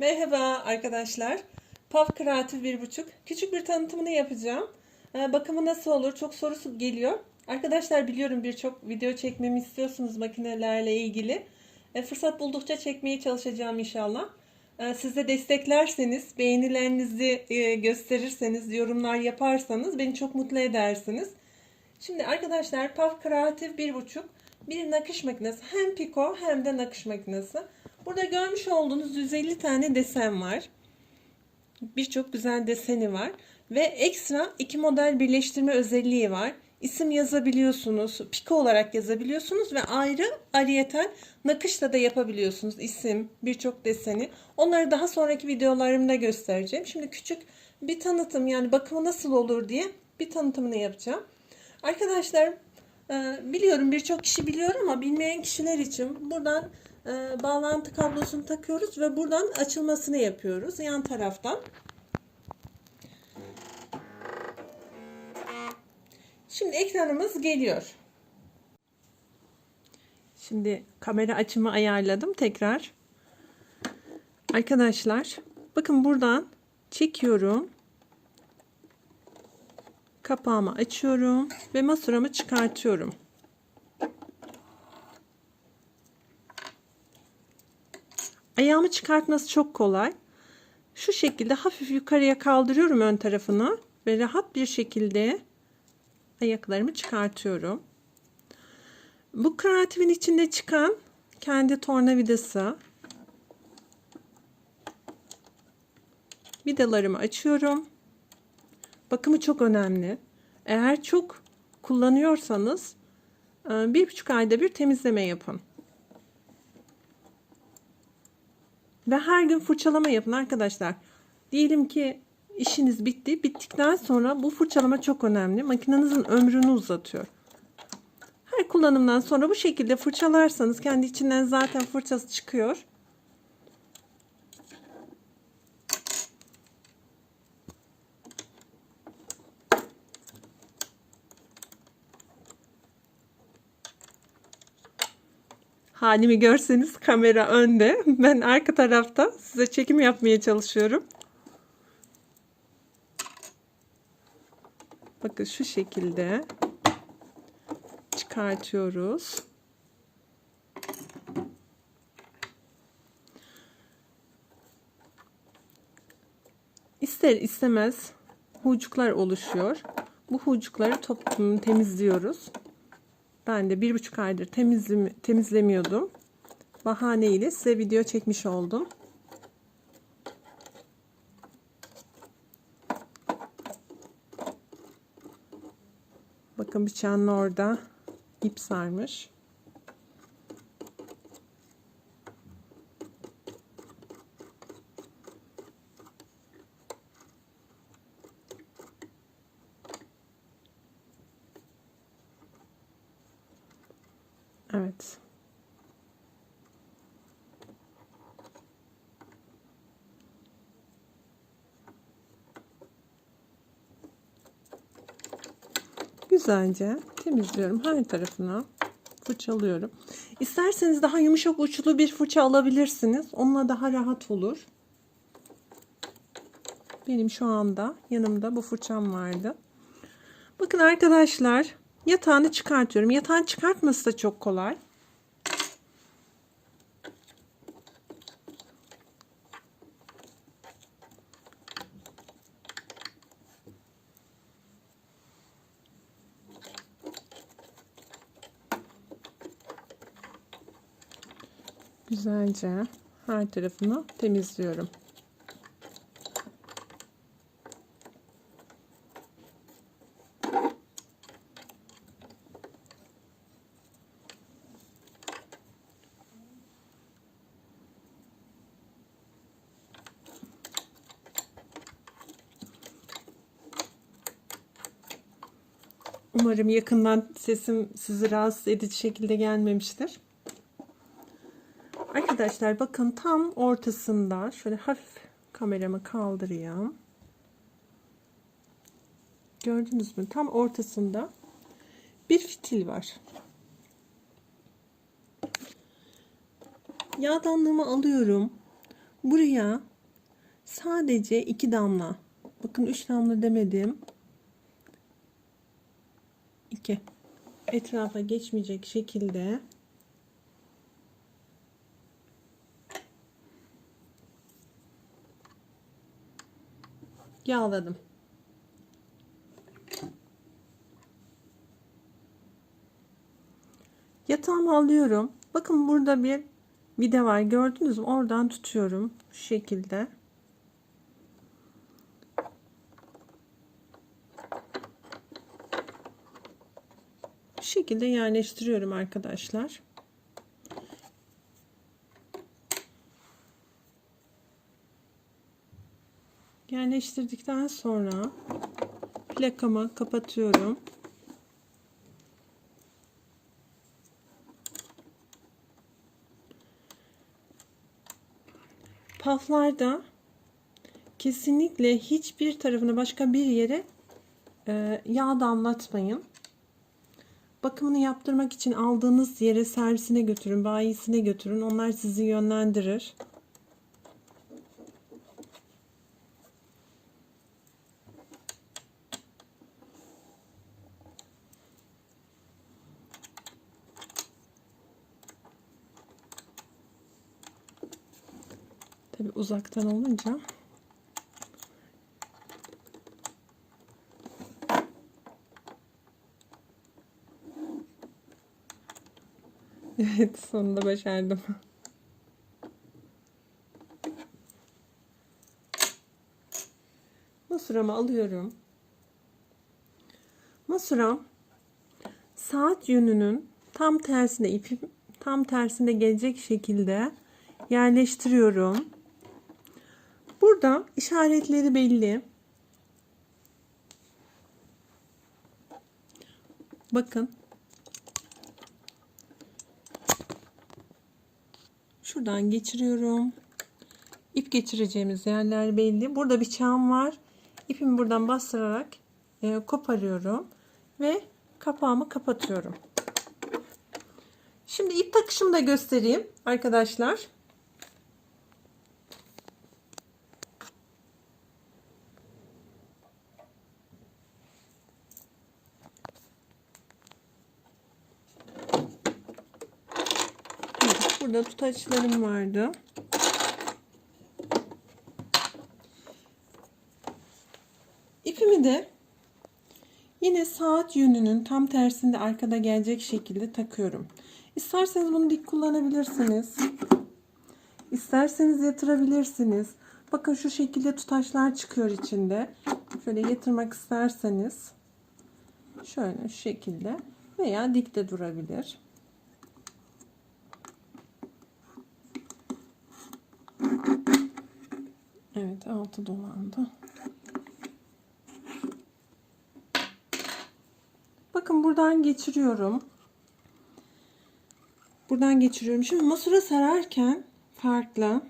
Merhaba arkadaşlar. Paf Kreatif bir buçuk. Küçük bir tanıtımını yapacağım. Ee, bakımı nasıl olur? Çok sorusu geliyor. Arkadaşlar biliyorum birçok video çekmemi istiyorsunuz makinelerle ilgili. E, fırsat buldukça çekmeye çalışacağım inşallah. E, siz de desteklerseniz, beğenilerinizi e, gösterirseniz, yorumlar yaparsanız beni çok mutlu edersiniz. Şimdi arkadaşlar Paf Kreatif bir buçuk bir nakış makinesi. Hem piko hem de nakış makinesi. Burada görmüş olduğunuz 150 tane desen var. Birçok güzel deseni var. Ve ekstra iki model birleştirme özelliği var. İsim yazabiliyorsunuz. Piko olarak yazabiliyorsunuz ve ayrı ariyeten nakışla da yapabiliyorsunuz. İsim, birçok deseni. Onları daha sonraki videolarımda göstereceğim. Şimdi küçük bir tanıtım yani bakımı nasıl olur diye bir tanıtımını yapacağım. Arkadaşlar e, biliyorum birçok kişi biliyor ama bilmeyen kişiler için buradan e, bağlantı kablosunu takıyoruz ve buradan açılmasını yapıyoruz yan taraftan. Şimdi ekranımız geliyor. Şimdi kamera açımı ayarladım tekrar. Arkadaşlar bakın buradan çekiyorum. Kapağımı açıyorum ve masuramı çıkartıyorum. Ayağımı çıkartması çok kolay. Şu şekilde hafif yukarıya kaldırıyorum ön tarafını ve rahat bir şekilde ayaklarımı çıkartıyorum. Bu kreatifin içinde çıkan kendi tornavidası. Vidalarımı açıyorum. Bakımı çok önemli. Eğer çok kullanıyorsanız bir buçuk ayda bir temizleme yapın. Ve her gün fırçalama yapın arkadaşlar. Diyelim ki işiniz bitti. Bittikten sonra bu fırçalama çok önemli. Makinenizin ömrünü uzatıyor. Her kullanımdan sonra bu şekilde fırçalarsanız kendi içinden zaten fırçası çıkıyor. Halimi görseniz kamera önde. Ben arka tarafta size çekim yapmaya çalışıyorum. Bakın şu şekilde çıkartıyoruz. İster istemez hucuklar oluşuyor. Bu hucukları top, temizliyoruz. Ben de bir buçuk aydır temizlemi, temizlemiyordum. Bahaneyle size video çekmiş oldum. Bakın bıçağın orada ip sarmış. Evet. Güzelce temizliyorum her tarafına. Fırçalıyorum. İsterseniz daha yumuşak uçlu bir fırça alabilirsiniz. Onunla daha rahat olur. Benim şu anda yanımda bu fırçam vardı. Bakın arkadaşlar Yatağını çıkartıyorum. Yatağın çıkartması da çok kolay. Güzelce her tarafını temizliyorum. Umarım yakından sesim sizi rahatsız edici şekilde gelmemiştir. Arkadaşlar bakın tam ortasında şöyle hafif kameramı kaldırayım. Gördünüz mü? Tam ortasında bir fitil var. Yağdanlığımı alıyorum. Buraya sadece iki damla. Bakın üç damla demedim. İki. Etrafa geçmeyecek şekilde yağladım. Yatağımı alıyorum. Bakın burada bir vida var. Gördünüz mü? Oradan tutuyorum. Şu şekilde. Şekilde yerleştiriyorum arkadaşlar. Yerleştirdikten sonra plakamı kapatıyorum. Paflarda kesinlikle hiçbir tarafına başka bir yere e, yağ damlatmayın. Bakımını yaptırmak için aldığınız yere servisine götürün, bayisine götürün. Onlar sizi yönlendirir. Tabi uzaktan olunca Evet sonunda başardım. Masuramı alıyorum. Masuram saat yönünün tam tersine ipim tam tersinde gelecek şekilde yerleştiriyorum. Burada işaretleri belli. Bakın. Şuradan geçiriyorum. İp geçireceğimiz yerler belli. Burada bir çam var. İpimi buradan bastırarak e, koparıyorum ve kapağımı kapatıyorum. Şimdi ip takışımı da göstereyim arkadaşlar. Burada tutaçlarım vardı. İpimi de yine saat yönünün tam tersinde arkada gelecek şekilde takıyorum. İsterseniz bunu dik kullanabilirsiniz. İsterseniz yatırabilirsiniz. Bakın şu şekilde tutaçlar çıkıyor içinde. Şöyle yatırmak isterseniz şöyle şu şekilde veya dik de durabilir. Evet altı dolandı. Bakın buradan geçiriyorum. Buradan geçiriyorum. Şimdi masura sararken farklı.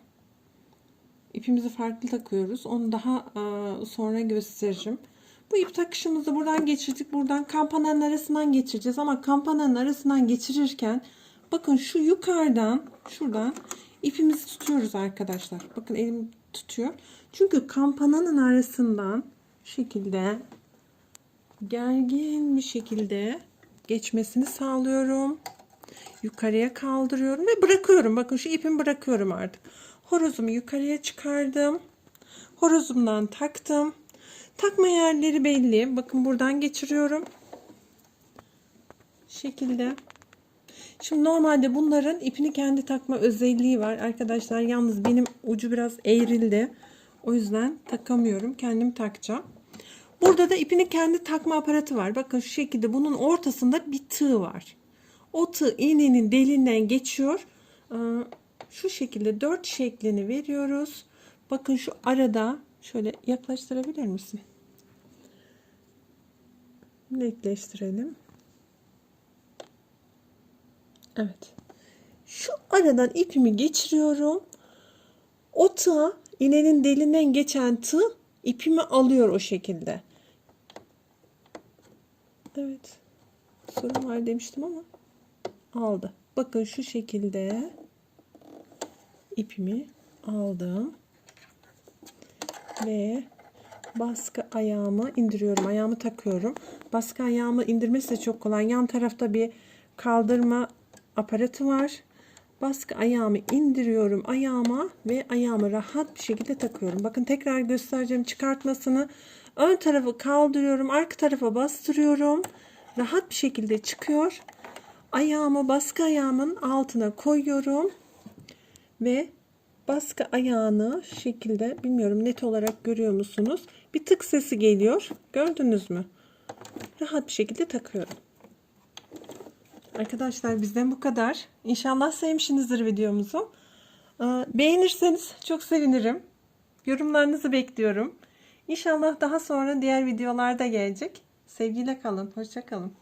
ipimizi farklı takıyoruz. Onu daha sonra göstereceğim. Bu ip takışımızı buradan geçirdik. Buradan kampananın arasından geçireceğiz. Ama kampananın arasından geçirirken bakın şu yukarıdan şuradan ipimizi tutuyoruz arkadaşlar. Bakın elim tutuyor. Çünkü kampananın arasından şekilde gergin bir şekilde geçmesini sağlıyorum. Yukarıya kaldırıyorum ve bırakıyorum. Bakın şu ipimi bırakıyorum artık. Horozumu yukarıya çıkardım. Horozumdan taktım. Takma yerleri belli. Bakın buradan geçiriyorum. Şekilde. Şimdi normalde bunların ipini kendi takma özelliği var. Arkadaşlar yalnız benim ucu biraz eğrildi. O yüzden takamıyorum. Kendim takacağım. Burada da ipini kendi takma aparatı var. Bakın şu şekilde bunun ortasında bir tığ var. O tığ iğnenin deliğinden geçiyor. Ee, şu şekilde dört şeklini veriyoruz. Bakın şu arada şöyle yaklaştırabilir misin? Netleştirelim. Evet. Şu aradan ipimi geçiriyorum. O tığ iğnenin deliğinden geçen tığ ipimi alıyor o şekilde. Evet. Sorun var demiştim ama aldı. Bakın şu şekilde ipimi aldım. Ve baskı ayağımı indiriyorum. Ayağımı takıyorum. Baskı ayağımı indirmesi de çok kolay. Yan tarafta bir kaldırma aparatı var. Baskı ayağımı indiriyorum ayağıma ve ayağımı rahat bir şekilde takıyorum. Bakın tekrar göstereceğim çıkartmasını. Ön tarafı kaldırıyorum. Arka tarafa bastırıyorum. Rahat bir şekilde çıkıyor. Ayağımı baskı ayağımın altına koyuyorum. Ve baskı ayağını şekilde bilmiyorum net olarak görüyor musunuz? Bir tık sesi geliyor. Gördünüz mü? Rahat bir şekilde takıyorum. Arkadaşlar bizden bu kadar. İnşallah sevmişsinizdir videomuzu. Ee, Beğenirseniz çok sevinirim. Yorumlarınızı bekliyorum. İnşallah daha sonra diğer videolarda gelecek. Sevgiyle kalın. Hoşça kalın.